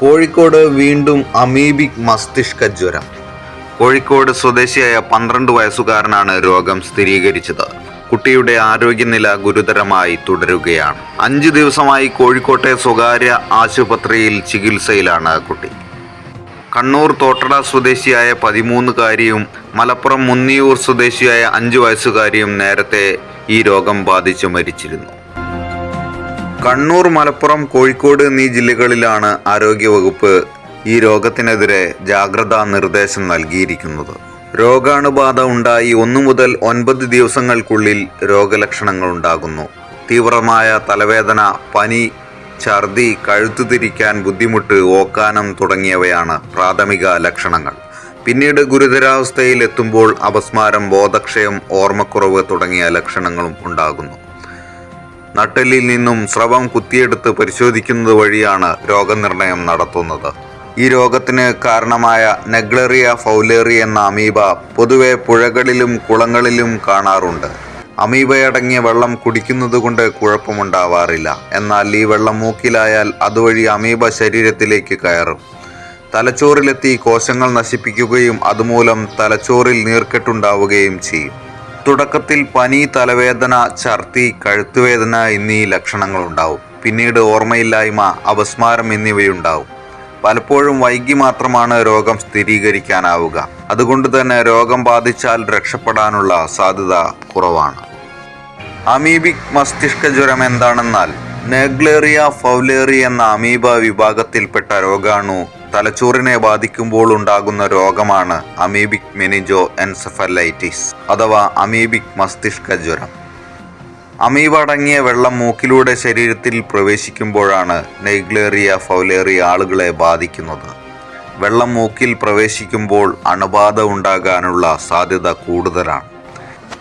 കോഴിക്കോട് വീണ്ടും അമീബിക് മസ്തിഷ്ക ജ്വരം. കോഴിക്കോട് സ്വദേശിയായ പന്ത്രണ്ട് വയസ്സുകാരനാണ് രോഗം സ്ഥിരീകരിച്ചത്. കുട്ടിയുടെ ആരോഗ്യനില ഗുരുതരമായി തുടരുകയാണ്. അഞ്ച് ദിവസമായി കോഴിക്കോട്ടെ സ്വകാര്യ ആശുപത്രിയിൽ ചികിത്സയിലാണ് കുട്ടി. കണ്ണൂർ തോട്ടട സ്വദേശിയായ പതിമൂന്നുകാരിയും മലപ്പുറം മുന്നിയൂർ സ്വദേശിയായ അഞ്ചു വയസ്സുകാരിയും നേരത്തെ ഈ രോഗം ബാധിച്ച് മരിച്ചിരുന്നു. കണ്ണൂർ മലപ്പുറം കോഴിക്കോട് എന്നീ ജില്ലകളിലാണ് ആരോഗ്യവകുപ്പ് ഈ രോഗത്തിനെതിരെ ജാഗ്രതാ നിർദ്ദേശം നൽകിയിരിക്കുന്നത്. രോഗാണുബാധ ഉണ്ടായി ഒന്നു മുതൽ ഒൻപത് ദിവസങ്ങൾക്കുള്ളിൽ രോഗലക്ഷണങ്ങൾ ഉണ്ടാകുന്നു. തീവ്രമായ തലവേദന പനി ഛർദി കഴുത്തു തിരിക്കാൻ ബുദ്ധിമുട്ട് ഓക്കാനം തുടങ്ങിയവയാണ് പ്രാഥമിക ലക്ഷണങ്ങൾ. പിന്നീട് ഗുരുതരാവസ്ഥയിൽ എത്തുമ്പോൾ അപസ്മാരം ബോധക്ഷയം ഓർമ്മക്കുറവ് തുടങ്ങിയ ലക്ഷണങ്ങളും ഉണ്ടാകുന്നു. നട്ടെല്ലിൽ നിന്നും സ്രവം കുത്തിയെടുത്ത് പരിശോധിക്കുന്നത് വഴിയാണ് രോഗനിർണയം നടത്തുന്നത്. ഈ രോഗത്തിന് കാരണമായ നെഗ്ലറിയ ഫൗലേറി എന്ന അമീബ പൊതുവെ പുഴകളിലും കുളങ്ങളിലും കാണാറുണ്ട്. അമീബയടങ്ങിയ വെള്ളം കുടിക്കുന്നത് കൊണ്ട് കുഴപ്പമുണ്ടാവാറില്ല. എന്നാൽ ഈ വെള്ളം മൂക്കിലായാൽ അതുവഴി അമീബ ശരീരത്തിലേക്ക് കയറും. തലച്ചോറിലെത്തി കോശങ്ങൾ നശിപ്പിക്കുകയും അതുമൂലം തലച്ചോറിൽ നീർക്കെട്ടുണ്ടാവുകയും ചെയ്യും. തുടക്കത്തിൽ പനി തലവേദന ഛർദി കഴുത്തുവേദന എന്നീ ലക്ഷണങ്ങളുണ്ടാവും. പിന്നീട് ഓർമ്മയില്ലായ്മ അപസ്മാരം എന്നിവയുണ്ടാവും. പലപ്പോഴും വൈകി മാത്രമാണ് രോഗം സ്ഥിരീകരിക്കാനാവുക. അതുകൊണ്ട് തന്നെ രോഗം ബാധിച്ചാൽ രക്ഷപ്പെടാനുള്ള സാധ്യത കുറവാണ്. അമീബിക് മസ്തിഷ്ക ജ്വരം എന്താണെന്നാൽ നെഗ്ലേറിയ ഫൗലേറി എന്ന അമീബ വിഭാഗത്തിൽപ്പെട്ട രോഗാണു തലച്ചോറിനെ ബാധിക്കുമ്പോൾ ഉണ്ടാകുന്ന രോഗമാണ് അമീബിക് മെനിജോ എൻസെഫലൈറ്റിസ് അഥവാ അമീബിക് മസ്തിഷ്ക ജ്വരം. അമീബ അടങ്ങിയ വെള്ളം മൂക്കിലൂടെ ശരീരത്തിൽ പ്രവേശിക്കുമ്പോഴാണ് നെഗ്ലേറിയ ഫൗലേറിയ ആളുകളെ ബാധിക്കുന്നത്. വെള്ളം മൂക്കിൽ പ്രവേശിക്കുമ്പോൾ അണുബാധ ഉണ്ടാകാനുള്ള സാധ്യത കൂടുതലാണ്.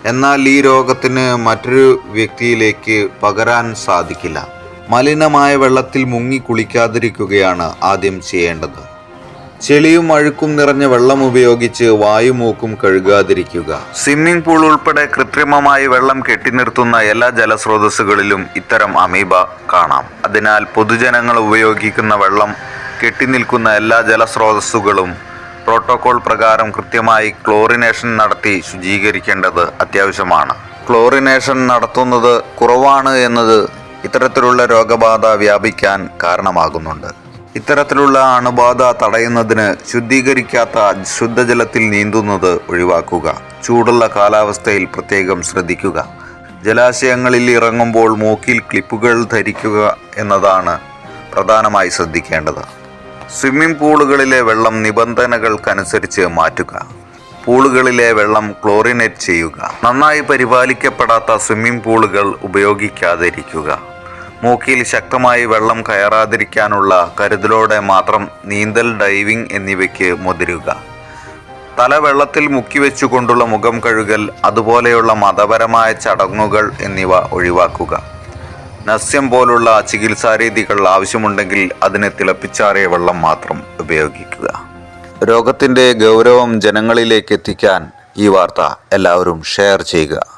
എന്നാൽ ഈ രോഗത്തിന് മറ്റൊരു വ്യക്തിയിലേക്ക് പകരാൻ സാധിക്കില്ല. മലിനമായ വെള്ളത്തിൽ മുങ്ങി കുളിക്കാതിരിക്കുകയാണ് ആദ്യം ചെയ്യേണ്ടത്. ചെളിയും അഴുക്കും നിറഞ്ഞ വെള്ളം ഉപയോഗിച്ച് വായുമൂക്കും കഴുകാതിരിക്കുക. സ്വിമ്മിംഗ് പൂൾ ഉൾപ്പെടെ കൃത്രിമമായി വെള്ളം കെട്ടിനിർത്തുന്ന എല്ലാ ജലസ്രോതസ്സുകളിലും ഇത്തരം അമീബ കാണാം. അതിനാൽ പൊതുജനങ്ങൾ ഉപയോഗിക്കുന്ന വെള്ളം കെട്ടിനിൽക്കുന്ന എല്ലാ ജലസ്രോതസ്സുകളും പ്രോട്ടോകോൾ പ്രകാരം കൃത്യമായി ക്ലോറിനേഷൻ നടത്തി ശുചീകരിക്കേണ്ടത് അത്യാവശ്യമാണ്. ക്ലോറിനേഷൻ നടത്തുന്നത് കുറവാണ് എന്നത് ഇത്തരത്തിലുള്ള രോഗബാധ വ്യാപിക്കാൻ കാരണമാകുന്നുണ്ട്. ഇത്തരത്തിലുള്ള അണുബാധ തടയുന്നതിന് ശുദ്ധീകരിക്കാത്ത ശുദ്ധജലത്തിൽ നീന്തുന്നത് ഒഴിവാക്കുക. ചൂടുള്ള കാലാവസ്ഥയിൽ പ്രത്യേകം ശ്രദ്ധിക്കുക. ജലാശയങ്ങളിൽ ഇറങ്ങുമ്പോൾ മൂക്കിൽ ക്ലിപ്പുകൾ ധരിക്കുക എന്നതാണ് പ്രധാനമായി ശ്രദ്ധിക്കേണ്ടത്. സ്വിമ്മിംഗ് പൂളുകളിലെ വെള്ളം നിബന്ധനകൾക്കനുസരിച്ച് മാറ്റുക. പൂളുകളിലെ വെള്ളം ക്ലോറിനേറ്റ് ചെയ്യുക. നന്നായി പരിപാലിക്കപ്പെടാത്ത സ്വിമ്മിംഗ് പൂളുകൾ ഉപയോഗിക്കാതിരിക്കുക. മൂക്കിൽ ശക്തമായി വെള്ളം കയറാതിരിക്കാനുള്ള കരുതലോടെ മാത്രം നീന്തൽ ഡൈവിംഗ് എന്നിവയ്ക്ക് മുതിരുക. തല വെള്ളത്തിൽ മുക്കി വെച്ചുകൊണ്ടുള്ള മുഖം കഴുകൽ അതുപോലെയുള്ള മതപരമായ ചടങ്ങുകൾ എന്നിവ ഒഴിവാക്കുക. നസ്യം പോലുള്ള ചികിത്സാരീതികൾ ആവശ്യമുണ്ടെങ്കിൽ അതിന് തിളപ്പിച്ചാറിയ വെള്ളം മാത്രം ഉപയോഗിക്കുക. രോഗത്തിന്റെ ഗൗരവം ജനങ്ങളിലേക്ക് എത്തിക്കാൻ ഈ വാർത്ത എല്ലാവരും ഷെയർ ചെയ്യുക.